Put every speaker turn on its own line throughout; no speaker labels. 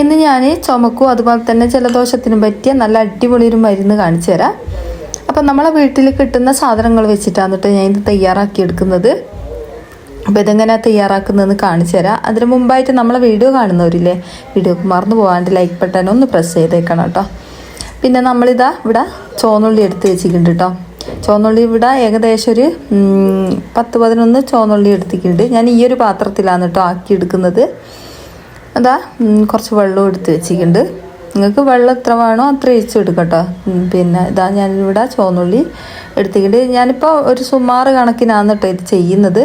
ഇന്ന് ഞാൻ ചുമക്കും അതുപോലെ തന്നെ ജലദോഷത്തിനും പറ്റിയ നല്ല അടിപൊളി ഒരു മരുന്ന് കാണിച്ചു തരാം. അപ്പം നമ്മളെ വീട്ടിൽ കിട്ടുന്ന സാധനങ്ങൾ വെച്ചിട്ടാണ് കേട്ടോ ഞാൻ ഇത് തയ്യാറാക്കി എടുക്കുന്നത്. അപ്പോൾ ഇതെങ്ങനെ തയ്യാറാക്കുന്നതെന്ന് കാണിച്ചു തരാം. അതിന് മുമ്പായിട്ട് നമ്മളെ വീഡിയോ കാണുന്നവരില്ലേ വീഡിയോക്ക് മറന്നു പോകാണ്ട് ലൈക്ക് ബട്ടൺ ഒന്ന് പ്രസ് ചെയ്തേക്കണം കേട്ടോ പിന്നെ നമ്മളിതാ ഇവിടെ ചോന്നുള്ളി എടുത്ത് വെച്ചിട്ടുണ്ട് കേട്ടോ ചോന്നുള്ളി ഇവിടെ ഏകദേശം ഒരു പത്ത് പതിനൊന്ന് ചോന്നുള്ളി എടുത്തിട്ടുണ്ട്. ഞാൻ ഈ ഒരു പാത്രത്തിലാണ് കേട്ടോ ആക്കി എടുക്കുന്നത്. അതാ കുറച്ച് വെള്ളം എടുത്ത് വെച്ചിട്ടുണ്ട് നിങ്ങൾക്ക് വെള്ളം എത്ര വേണോ അത്ര ഒഴിച്ച് എടുക്കട്ടോ. പിന്നെ ഇതാ ഞാനിവിടെ ചോന്നുള്ളി എടുത്തിട്ട് ഞാനിപ്പോൾ ഒരു സുമാറ് കണക്കിനാണ് കേട്ടോ ഇത് ചെയ്യുന്നത്.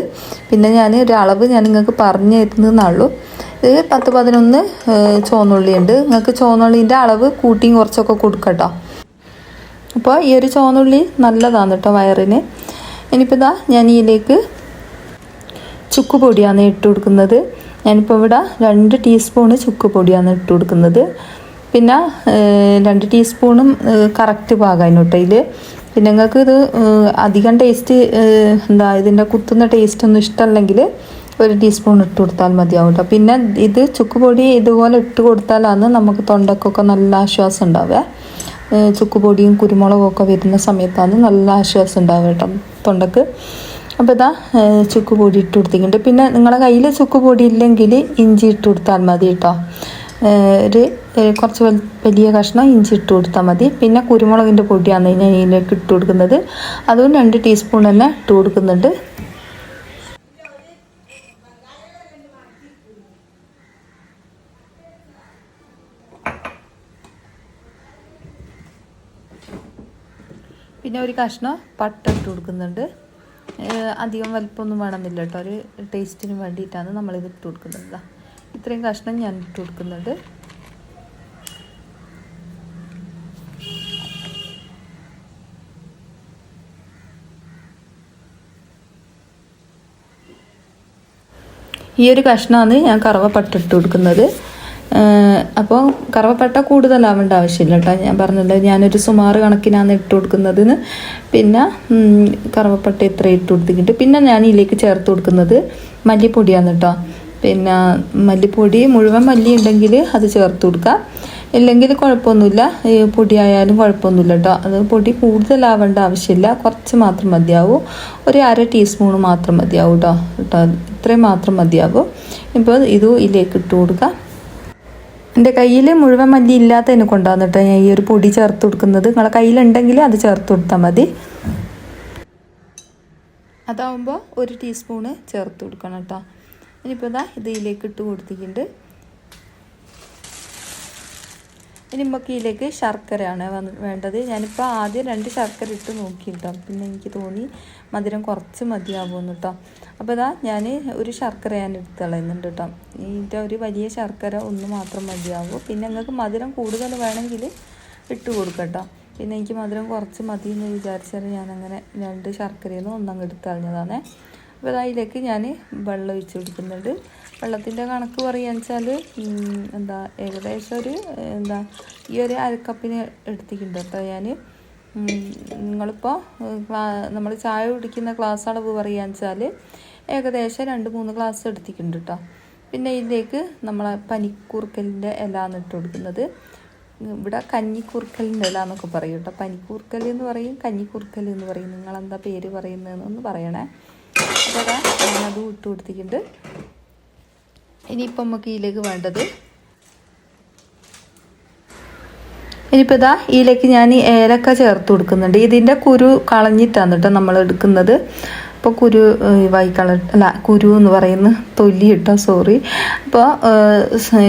പിന്നെ ഞാൻ ഒരു അളവ് ഞാൻ നിങ്ങൾക്ക് പറഞ്ഞു തരുന്നതെന്നുള്ളൂ. ഇത് പത്ത് പതിനൊന്ന് ചുവന്നുള്ളി ഉണ്ട് നിങ്ങൾക്ക് ചുവന്നുള്ളീന്റെ അളവ് കൂട്ടിയും കുറച്ചൊക്കെ കൊടുക്കട്ടോ. അപ്പോൾ ഈ ഒരു ചുവന്നുള്ളി നല്ലതാണ് കേട്ടോ വയറിന്. ഇനിയിപ്പോൾ ഇതാ ഞാൻ ഇതിലേക്ക് ചുക്ക് പൊടിയാണ് ഇട്ട് കൊടുക്കുന്നത്. ഞാനിപ്പോൾ ഇവിടെ രണ്ട് ടീസ്പൂണ് ചുക്ക് പൊടിയാണ് ഇട്ട് കൊടുക്കുന്നത്. പിന്നെ രണ്ട് ടീസ്പൂണും കറക്റ്റ് പാകാനും കേട്ടോ പിന്നെ നിങ്ങൾക്ക് ഇത് അധികം ടേസ്റ്റ് എന്താ ഇതിന്റെ കുത്തുന്ന ടേസ്റ്റ് ഒന്നും ഇഷ്ടമല്ലെങ്കിൽ ഒരു ടീസ്പൂൺ ഇട്ട് കൊടുത്താൽ മതിയാവും കേട്ടോ. പിന്നെ ഇത് ചുക്ക് പൊടി ഇതുപോലെ ഇട്ട് കൊടുത്താലാണ് നമുക്ക് തൊണ്ടക്കൊക്കെ നല്ല ആശ്വാസം ഉണ്ടാവുക. ചുക്കുപൊടിയും ചുക്ക് പൊടിയും കുരുമുളകും വരുന്ന സമയത്താണ് നല്ല ആശ്വാസം ഉണ്ടാവുക കേട്ടോ തൊണ്ടക്ക്. അപ്പോൾ ഇതാ ചുക്ക് പൊടി ഇട്ട് കൊടുത്തിട്ടുണ്ട്. പിന്നെ നിങ്ങളുടെ കയ്യിൽ ചുക്ക് പൊടി ഇല്ലെങ്കിൽ ഇഞ്ചി ഇട്ട് കൊടുത്താൽ മതി കേട്ടോ ഒരു കുറച്ച് വലിയ കഷ്ണം ഇഞ്ചി ഇട്ട് കൊടുത്താൽ മതി. പിന്നെ കുരുമുളകിന്റെ പൊടിയാണ് ഞാൻ ഇതിലേക്ക് ഇട്ട് കൊടുക്കുന്നത്. അതും രണ്ട് ടീസ്പൂൺ തന്നെ ഇട്ട് കൊടുക്കുന്നുണ്ട്. പിന്നെ ഒരു കഷ്ണം പട്ട ഇട്ട് കൊടുക്കുന്നുണ്ട്. അധികം വലിപ്പമൊന്നും വേണമെന്നില്ല കേട്ടോ. ഒരു ടേസ്റ്റിന് വേണ്ടിയിട്ടാണ് നമ്മളിത് ഇട്ട് കൊടുക്കുന്നത് ഇത്രയും കഷ്ണം ഞാൻ ഇട്ട് കൊടുക്കുന്നത്. ഈ ഒരു കഷ്ണമാണ് ഞാൻ കറവപ്പട്ട ഇട്ട് കൊടുക്കുന്നത്. അപ്പോൾ കറവപ്പട്ട കൂടുതലാവേണ്ട ആവശ്യമില്ല കേട്ടോ. ഞാൻ പറഞ്ഞല്ലോ ഞാനൊരു സുമാറ് കണക്കിനാണ് ഇട്ട് കൊടുക്കുന്നതിന് പിന്നെ കറവപ്പട്ട ഇത്ര ഇട്ട് കൊടുത്തിട്ട് പിന്നെ ഞാൻ ഇതിലേക്ക് ചേർത്ത് കൊടുക്കുന്നത് മല്ലിപ്പൊടിയാണ് കേട്ടോ. പിന്നെ മല്ലിപ്പൊടി മുഴുവൻ മല്ലി ഉണ്ടെങ്കിൽ അത് ചേർത്ത് കൊടുക്കാം. ഇല്ലെങ്കിൽ കുഴപ്പമൊന്നുമില്ല. ഈ പൊടിയായാലും കുഴപ്പമൊന്നുമില്ല കേട്ടോ. അത് പൊടി കൂടുതലാവേണ്ട ആവശ്യമില്ല. കുറച്ച് മാത്രം മതിയാവും. ഒരു അര ടീസ്പൂൺ മാത്രം മതിയാവും കേട്ടോ. കേട്ടോ ഇത്രയും മാത്രം മതിയാവും. ഇപ്പോൾ ഇത് ഇതിലേക്ക് ഇട്ട് കൊടുക്കാം. എന്റെ കയ്യിൽ മുഴുവൻ മല്ലി ഇല്ലാത്തതിന് കൊണ്ടാണ് കേട്ടോ. ഞാൻ ഈ ഒരു പൊടി ചേർത്ത് കൊടുക്കുന്നത്. നിങ്ങളെ കയ്യിലുണ്ടെങ്കിൽ അത് ചേർത്ത് കൊടുത്താൽ മതി. അതാവുമ്പോൾ ഒരു ടീസ്പൂണ് ചേർത്ത് കൊടുക്കണം കേട്ടോ. ഇനിയിപ്പോൾ ഇതാ ഇത് ഇതിലേക്ക് ഇട്ട് കൊടുത്തിട്ടുണ്ട്. ഇനി നമുക്ക് ഇതിലേക്ക് ശർക്കരയാണ് വേണ്ടത്. ഞാനിപ്പോൾ ആദ്യം രണ്ട് ശർക്കര ഇട്ട് നോക്കി കേട്ടോ പിന്നെ എനിക്ക് തോന്നി മധുരം കുറച്ച് മതിയാവുമെന്ന് കേട്ടോ അപ്പോൾ ഇതാ ഞാൻ ഒരു ശർക്കര ഞാൻ എടുത്ത് കളയുന്നുണ്ട് കേട്ടോ ഇതിന്റെ ഒരു വലിയ ശർക്കര ഒന്ന് മാത്രം മതിയാവും. പിന്നെ നിങ്ങൾക്ക് മധുരം കൂടുതൽ വേണമെങ്കിൽ ഇട്ട് കൊടുക്കട്ടോ പിന്നെ എനിക്ക് മധുരം കുറച്ച് മതി എന്ന് വിചാരിച്ചാൽ ഞാനങ്ങനെ രണ്ട് ശർക്കരയിൽ ഒന്നങ്ങ് എടുത്ത് കളഞ്ഞതാണേ. അപ്പോൾ അതിലേക്ക് ഞാൻ വെള്ളം ഒഴിച്ച് കൊടുക്കുന്നുണ്ട്. വെള്ളത്തിന്റെ കണക്ക് പറയുകയെന്ന് വെച്ചാൽ എന്താ ഏകദേശം ഒരു എന്താ ഈ ഒരു അരക്കപ്പിന് എടുത്തിട്ടുണ്ട് കേട്ടോ ഞാൻ നിങ്ങളിപ്പോൾ നമ്മൾ ചായ കുടിക്കുന്ന ഗ്ലാസ് അളവ് പറയുകയെന്ന് വെച്ചാൽ ഏകദേശം രണ്ട് മൂന്ന് ഗ്ലാസ് എടുത്തിട്ടുണ്ട് കേട്ടോ. പിന്നെ ഇതിലേക്ക് നമ്മളെ പനിക്കൂർക്കലിന്റെ ഇല ആണ് ഇട്ട് കൊടുക്കുന്നത്. ഇവിടെ കഞ്ഞിക്കൂർക്കലിന്റെ ഇല എന്നൊക്കെ പറയും കേട്ടോ. പനിക്കൂർക്കൽ എന്ന് പറയും കഞ്ഞിക്കൂർക്കൽ എന്ന് പറയും. നിങ്ങളെന്താ പേര് പറയുന്നതെന്നൊന്ന് പറയണേ. അപ്പോൾ ഞാനത് ഇട്ട് കൊടുത്തിട്ടുണ്ട്. ഇനിയിപ്പം നമുക്ക് ഇതിലേക്ക് വേണ്ടത്. ഇനിയിപ്പോൾ ഇതാ ഇതിലേക്ക് ഞാൻ ഈ ഏലക്ക ചേർത്ത് കൊടുക്കുന്നുണ്ട്. ഇതിന്റെ കുരു കളഞ്ഞിട്ടാണ് കേട്ടോ നമ്മൾ എടുക്കുന്നത്. അപ്പോൾ കുരു വൈ കളർ അല്ല കുരു എന്ന് പറയുന്ന തൊലി ഇട്ടോ സോറി അപ്പോൾ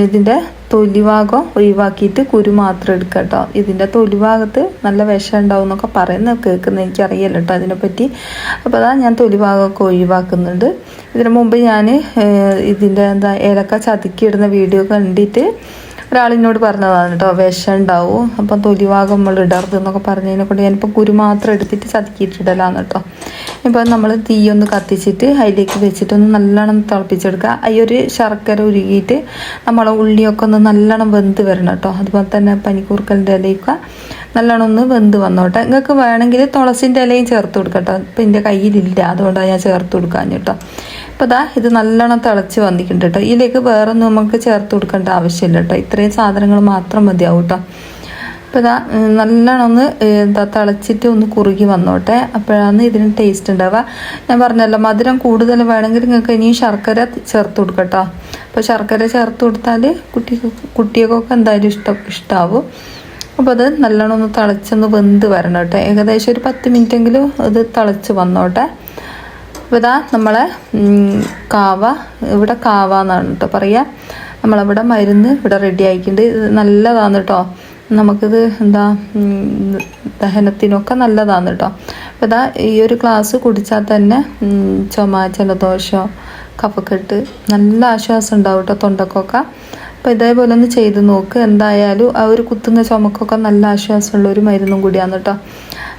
ഇതിന്റെ തൊലി ഭാഗം ഒഴിവാക്കിയിട്ട് കുരു മാത്രം എടുക്കുക കേട്ടോ. ഇതിന്റെ തൊലി ഭാഗത്ത് നല്ല വിഷം ഉണ്ടാവും എന്നൊക്കെ പറയുന്ന കേൾക്കുന്ന. എനിക്കറിയില്ല കേട്ടോ അതിനെപ്പറ്റി. അപ്പോൾ അതാ ഞാൻ തൊലി ഭാഗമൊക്കെ ഒഴിവാക്കുന്നുണ്ട്. ഇതിനു മുമ്പ് ഞാൻ ഇതിന്റെ എന്താ ഏലക്ക ചതുക്കിയിടുന്ന വീഡിയോ കണ്ടിട്ട് ഒരാളിനോട് പറഞ്ഞതാണ് കേട്ടോ വിഷം ഉണ്ടാവും അപ്പം തൊലിഭാഗം നമ്മൾ ഇടരുത് എന്നൊക്കെ പറഞ്ഞതിനെ കൊണ്ട് ഞാനിപ്പോൾ കുരു മാത്രം എടുത്തിട്ട് ചതുക്കിയിട്ടിടലാണ് കേട്ടോ. ഇപ്പം നമ്മൾ തീ ഒന്ന് കത്തിച്ചിട്ട് അതിലേക്ക് വെച്ചിട്ടൊന്ന് നല്ലോണം തിളപ്പിച്ചെടുക്കുക. ഈ ഒരു ശർക്കര ഉരുകിയിട്ട് നമ്മളെ ഉള്ളിയൊക്കെ ഒന്ന് നല്ലോണം വെന്ത് വരണം കേട്ടോ. അതുപോലെ തന്നെ പനിക്കൂർക്കലിന്റെ ഇലയൊക്കെ നല്ലോണം ഒന്ന് വെന്ത് വന്നോട്ടെ. നിങ്ങൾക്ക് വേണമെങ്കിൽ തുളസിന്റെ ഇലയും ചേർത്ത് കൊടുക്കട്ടോ ഇപ്പം എന്റെ കയ്യിലില്ല അതുകൊണ്ടാണ് ഞാൻ ചേർത്ത് കൊടുക്കാൻ കേട്ടോ. അപ്പോൾ അതാ ഇത് നല്ലോണം തിളച്ച് വന്നിട്ടുണ്ട് കേട്ടോ. ഇതിലേക്ക് വേറെ ഒന്നും നമുക്ക് ചേർത്ത് കൊടുക്കേണ്ട ആവശ്യമില്ല കേട്ടോ. ഇത്രയും സാധനങ്ങൾ മാത്രം മതിയാവും കേട്ടോ. അപ്പോൾ ഇതാ നല്ലോണം ഒന്ന് എന്താ തിളച്ചിട്ട് ഒന്ന് കുറുകി വന്നോട്ടെ. അപ്പോഴാണ് ഇതിന് ടേസ്റ്റ് ഉണ്ടാവുക. ഞാൻ പറഞ്ഞല്ലോ മധുരം കൂടുതൽ വേണമെങ്കിൽ നിങ്ങൾക്ക് ഇനിയും ശർക്കര ചേർത്ത് കൊടുക്കട്ടോ അപ്പോൾ ശർക്കര ചേർത്ത് കൊടുത്താൽ കുട്ടി കുട്ടികൾക്കൊക്കെ എന്തായാലും ഇഷ്ടം ഇഷ്ടമാവും അപ്പോൾ അത് നല്ലോണം ഒന്ന് തിളച്ചൊന്ന് വെന്ത് വരണം കേട്ടോ ഏകദേശം ഒരു പത്ത് മിനിറ്റെങ്കിലും അത് തിളച്ച് വന്നോട്ടെ. അപ്പോൾ ഇതാ നമ്മളെ കാവ ഇവിടെ കാവ എന്നാണ് കേട്ടോ പറയുക നമ്മളവിടെ മരുന്ന് ഇവിടെ റെഡി ആക്കിയിട്ടുണ്ട് ഇത് നല്ലതാണ് കേട്ടോ നമുക്കിത് എന്താ ദഹനത്തിനൊക്കെ നല്ലതാണ് കേട്ടോ അപ്പോൾ ഇതാ ഈ ഒരു ഗ്ലാസ് കുടിച്ചാൽ തന്നെ ചുമ ജലദോഷം കഫക്കെട്ട് നല്ല ആശ്വാസം ഉണ്ടാവും കേട്ടോ തൊണ്ടക്കൊക്കെ. അപ്പോൾ ഇതേപോലെ ഒന്ന് ചെയ്ത് നോക്ക് എന്തായാലും ആ ഒരു കുത്തുന്ന ചുമക്കൊക്കെ നല്ല ആശ്വാസമുള്ള ഒരു മരുന്നും കൂടിയാണ് കേട്ടോ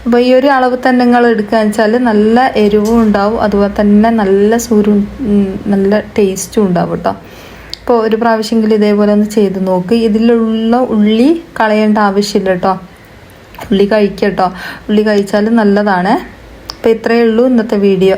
അപ്പോൾ ഈ ഒരു അളവ് തന്നെ നിങ്ങൾ എടുക്കുകയെന്ന് വെച്ചാൽ നല്ല എരിവും ഉണ്ടാവും അതുപോലെ തന്നെ നല്ല സൂര്യവും നല്ല ടേസ്റ്റും ഉണ്ടാവും കേട്ടോ അപ്പോൾ ഒരു പ്രാവശ്യമെങ്കിലും ഇതേപോലെ ഒന്ന് ചെയ്ത് നോക്ക്. ഇതിലുള്ള ഉള്ളി കളയേണ്ട ആവശ്യമില്ല കേട്ടോ ഉള്ളി കഴിക്കട്ടോ ഉള്ളി കഴിച്ചാൽ നല്ലതാണ്. അപ്പോൾ ഇത്രയേ ഉള്ളൂ ഇന്നത്തെ വീഡിയോ.